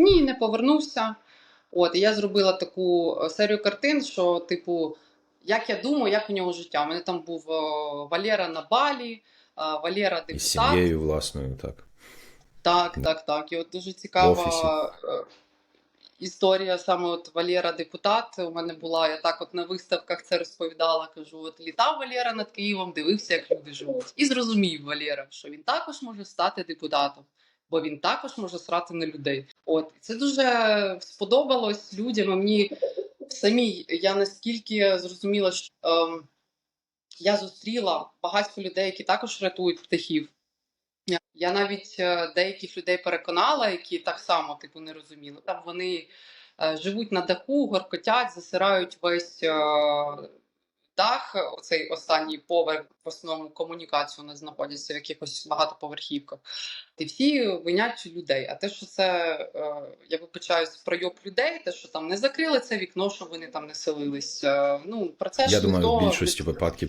Ні, не повернувся. От, і я зробила таку е, серію картин, що, типу, як я думаю, як у нього життя. У мене там був е, Валера на Балі, Валера депутат. з сім'єю власною, так. Так, так, так. І от дуже цікава е, історія. Саме от Валера депутат. У мене була, я так от на виставках це розповідала. Кажу: от літав Валера над Києвом, дивився, як люди живуть. І зрозумів Валера, що він також може стати депутатом, бо він також може срати на людей. От це дуже сподобалось людям. А мені самій я наскільки зрозуміла, що ем, я зустріла багатько людей, які також рятують птахів. Я- навіть е, деяких людей переконала, які так само типу не розуміли. Там вони е, живуть на даху, горкотять, засирають весь е, дах, оцей останній поверх, в основному комунікацію не знаходяться в якихось багатоповерхівках. І всі винять людей. А те, що це е, я вибачаюсь, пройоб людей, те, що там не закрили це вікно, щоб вони там не селились. е, Ну про це Я ж думаю, в більшості випадків